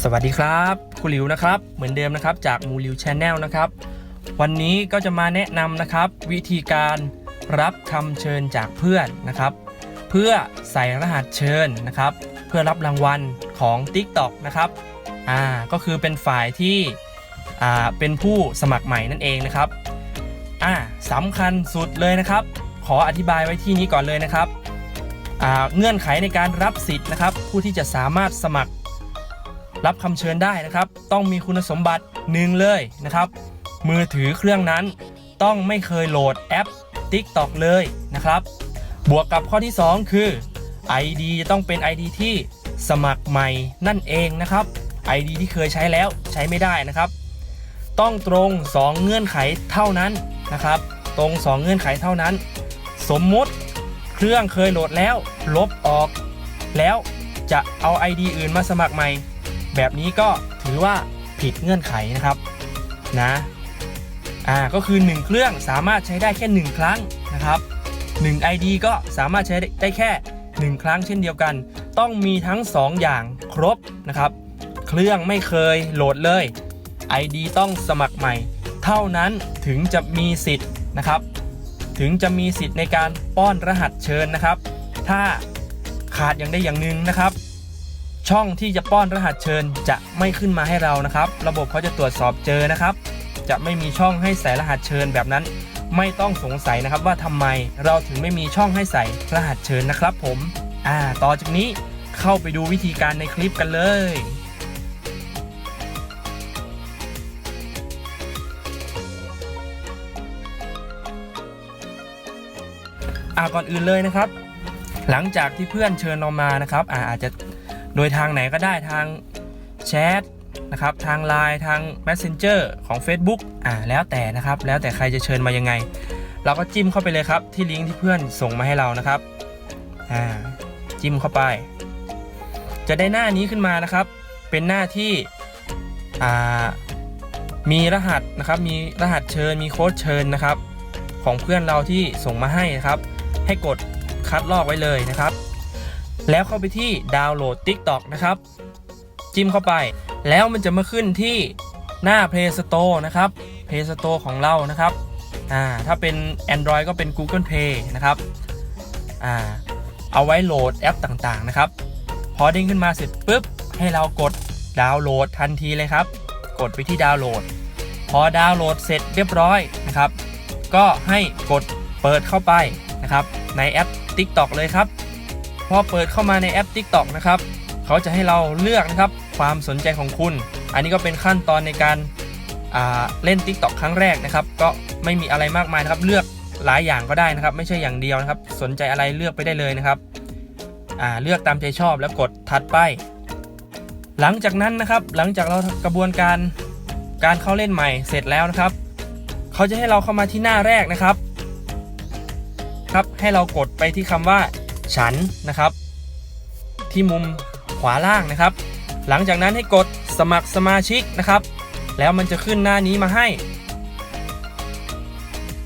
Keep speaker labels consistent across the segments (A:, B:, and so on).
A: สวัสดีครับคุณหลิวนะครับ เหมือนเดิมนะครับจากมูลิวชแนลนะครับ วันนี้ก็จะมาแนะนำนะครับ วิธีการรับคำเชิญจากเพื่อนนะครับ เพื่อใส่รหัสเชิญนะครับ เพื่อรับรางวัลของ TikTok นะครับอ่าก็คือเป็นฝ่ายที่อ่าเป็นผู้สมัครใหม่นั่นเองนะครับอ่าสำคัญสุดเลยนะครับ ขออธิบายไว้ที่นี้ก่อนเลยนะครับอ่าเงื่อนไขในการรับสิทธิ์นะครับ ผู้ที่จะสามารถสมัคร รับคำเชิญได้นะครับ ต้องมีคุณสมบัติหนึ่งเลยนะครับ มือถือเครื่องนั้นต้องไม่เคยโหลดแอป TikTok เลยนะครับ บวกกับข้อที่ 2 คือ ID จะต้องเป็น ID ที่สมัครใหม่นั่นเองนะครับ ID ที่เคยใช้แล้วใช้ไม่ได้นะครับ ต้องตรง 2 เงื่อนไขเท่านั้นนะครับ ตรง 2 เงื่อนไขเท่านั้น สมมุติเครื่องเคยโหลดแล้ว ลบออก แล้วจะเอา ID อื่นมาสมัครใหม่ แบบนี้ก็ถือว่าผิดเงื่อนไขนะครับนะอ่าก็คือ 1 เครื่องสามารถใช้ได้แค่ 1 ครั้งนะครับ 1 ID ก็สามารถใช้ได้แค่ 1 ครั้งเช่นเดียวกัน ต้องมีทั้ง 2 อย่างครบนะครับ เครื่องไม่เคยโหลดเลย ID ต้องสมัครใหม่ เท่านั้นถึงจะมีสิทธิ์นะครับ ถึงจะมีสิทธิ์ในการป้อนรหัสเชิญนะครับ ถ้าขาดอย่างใดอย่างหนึ่งนะครับ ช่องที่จะป้อนรหัสเชิญจะไม่ขึ้นมาให้เรานะครับ ระบบเขาจะตรวจสอบเจอนะครับ จะไม่มีช่องให้ใส่รหัสเชิญแบบนั้น ไม่ต้องสงสัยนะครับว่าทำไมเราถึงไม่มีช่องให้ใส่รหัสเชิญนะครับ ผมอ่าต่อจากนี้เข้าไปดูวิธีการในคลิปกันเลยอ่าก่อนอื่นเลยนะครับ หลังจากที่เพื่อนเชิญเรามานะครับอ่าอาจจะ โดยทางไหนก็ได้ทางแชทนะครับทาง Line ทาง Messenger ของ Facebook อ่าแล้วแต่นะครับ แล้วแต่ใครจะเชิญมายังไง เราก็จิ้มเข้าไปเลยครับที่ลิงก์ที่เพื่อนส่งมาให้เรานะครับอ่าจิ้มเข้าไป จะได้หน้านี้ขึ้นมานะครับ เป็นหน้าที่อ่ามีรหัสนะครับ มีรหัสเชิญมีโค้ดเชิญนะครับ ของเพื่อนเราที่ส่งมาให้นะครับ ให้กดคัดลอกไว้เลยนะครับ แล้วเข้าไปที่ดาวน์โหลด TikTok นะครับ จิ้มเข้าไป แล้วมันจะมาขึ้นที่หน้า Play Store นะครับ Play Store ของเรานะครับอ่าถ้าเป็น Android ก็เป็น Google Play นะครับอ่าเอาไว้โหลดแอปต่างๆนะครับ พอเด้งขึ้นมาเสร็จปุ๊บ ให้เรากดดาวน์โหลดทันทีเลยครับ กดไปที่ดาวน์โหลด พอดาวน์โหลดเสร็จเรียบร้อยนะครับ ก็ให้กดเปิดเข้าไปนะครับ ในแอป TikTok เลยครับ พอเปิดเข้ามาในแอป TikTok นะครับ เขาจะให้เราเลือกนะครับความสนใจของคุณ อันนี้ก็เป็นขั้นตอนในการาเล่น TikTok ครั้งแรกนะครับ ก็ไม่มีอะไรมากมายนะครับ เลือกหลายอย่างก็ได้นะครับ ไม่ใช่อย่างเดียวนะครับ สนใจอะไรเลือกไปได้เลยนะครับเลือกตามใจชอบแล้วกดถัดไป หลังจากนั้นนะครับ หลังจากเรากระบวนการการเข้าเล่นใหม่เสร็จแล้วนะครับ เขาจะให้เราเข้ามาที่หน้าแรกนะครับ ครับให้เรากดไปที่คำว่า ฉันนะครับ ที่มุมขวาล่างนะครับ หลังจากนั้นให้กดสมัครสมาชิกนะครับ แล้วมันจะขึ้นหน้านี้มาให้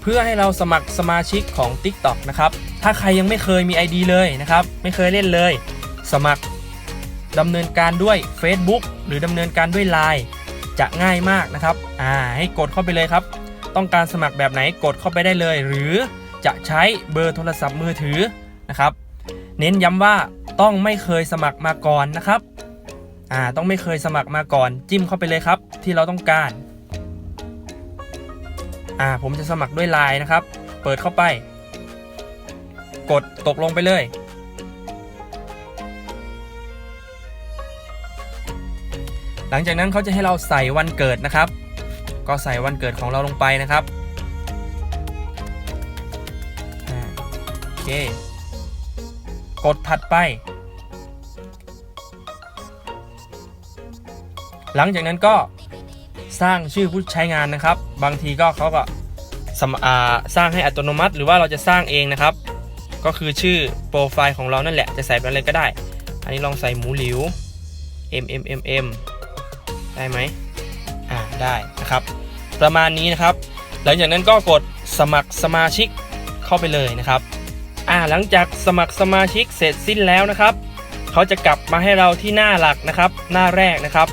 A: เพื่อให้เราสมัครสมาชิกของ TikTok นะครับ ถ้าใครยังไม่เคยมี ID เลยนะครับ ไม่เคยเล่นเลย สมัครดำเนินการด้วย Facebook หรือดำเนินการด้วย Line จะง่ายมากนะครับ อ่า ให้กดเข้าไปเลยครับ ต้องการสมัครแบบไหนกดเข้าไปได้เลย หรือจะใช้เบอร์โทรศัพท์มือถือนะครับ เน้นย้ำว่าต้องไม่เคยสมัครมาก่อนนะครับ อ่า ต้องไม่เคยสมัครมาก่อน จิ้มเข้าไปเลยครับ ที่เราต้องการ อ่า ผมจะสมัครด้วยไลน์นะครับ เปิดเข้าไป กดตกลงไปเลย หลังจากนั้นเขาจะให้เราใส่วันเกิดนะครับ ก็ใส่วันเกิดของเราลงไปนะครับอ่าโอเค กดถัดไป หลังจากนั้นก็สร้างชื่อผู้ใช้งานนะครับ บางทีก็เขาก็สมอ่าสร้างให้อัตโนมัติ หรือว่าเราจะสร้างเองนะครับ ก็คือชื่อโปรไฟล์ของเรานั่นแหละจะใส่เป็นอะไรก็ได้ อันนี้ลองใส่หมูหลิว m m m m ได้ไหมอ่าได้นะครับ ประมาณนี้นะครับ หลังจากนั้นก็กดสมัครสมาชิกเข้าไปเลยนะครับ อ่าหลังจากสมัครสมาชิกเสร็จสิ้นแล้วนะครับ เขาจะกลับมาให้เราที่หน้าหลักนะครับ หน้าแรกนะครับ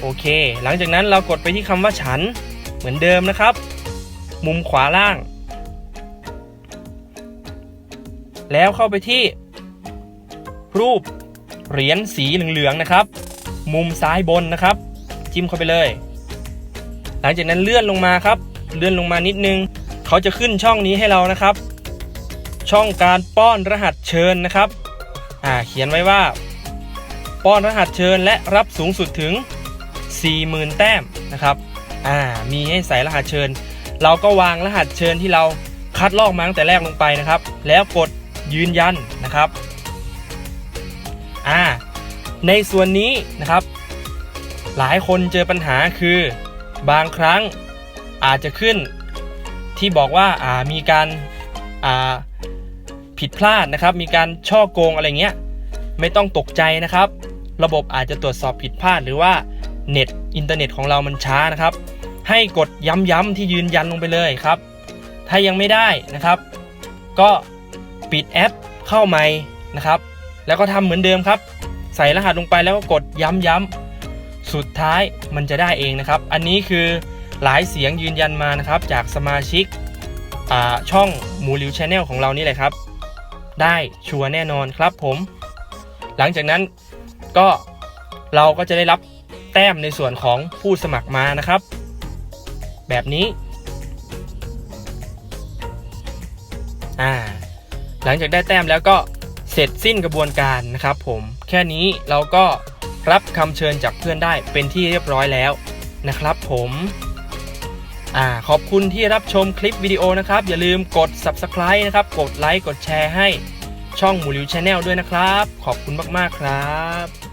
A: โอเค หลังจากนั้นเรากดไปที่คำว่าฉันเหมือนเดิมนะครับ มุมขวาล่าง แล้วเข้าไปที่ รูปเหรียญสีเหลืองๆนะครับ มุมซ้ายบนนะครับ จิ้มเข้าไปเลย หลังจากนั้นเลื่อนลงมาครับ เลื่อนลงมานิดนึง เขาจะขึ้นช่องนี้ให้เรานะครับ ช่องการป้อนรหัสเชิญนะครับอ่าเขียนไว้ว่า ป้อนรหัสเชิญและรับสูงสุดถึง 40,000 แต้มนะครับอ่ามีให้ใส่รหัสเชิญ เราก็วางรหัสเชิญที่เราคัดลอกมาตั้งแต่แรกลงไปนะครับ แล้วกดยืนยันนะครับอ่าในส่วนนี้นะครับ หลายคนเจอปัญหาคือบางครั้งอาจจะขึ้นที่บอกว่าอ่ามีการอ่า ผิดพลาดนะครับ มีการช่อโกงอะไรเงี้ย ไม่ต้องตกใจนะครับ ระบบอาจจะตรวจสอบผิดพลาดหรือว่าเน็ตอินเทอร์เน็ตของเรามันช้านะครับ ให้กดย้ำๆที่ยืนยันลงไปเลยครับ ถ้ายังไม่ได้นะครับ ก็ปิดแอปเข้าใหม่นะครับ แล้วก็ทำเหมือนเดิมครับ ใส่รหัสลงไปแล้วก็กดย้ำๆสุดท้ายมันจะได้เองนะครับ อันนี้คือหลายเสียงยืนยันมานะครับ จากสมาชิกอ่าช่องหมูริวชาแนลของเรานี่แหละครับ ได้ชัวร์แน่นอนครับผม หลังจากนั้นก็เราก็จะได้รับแต้มในส่วนของผู้สมัครมานะครับ แบบนี้อ่าหลังจากได้แต้มแล้วก็เสร็จสิ้นกระบวนการนะครับผมแค่นี้เราก็รับคำเชิญจากเพื่อนได้เป็นที่เรียบร้อยแล้วนะครับผม อ่าขอบคุณที่รับชมคลิปวิดีโอนะครับ อย่าลืมกด subscribe นะครับ กดไลค์กดแชร์ให้ช่องหมูริวชาแนลด้วยนะครับ ขอบคุณมาก ๆ ครับ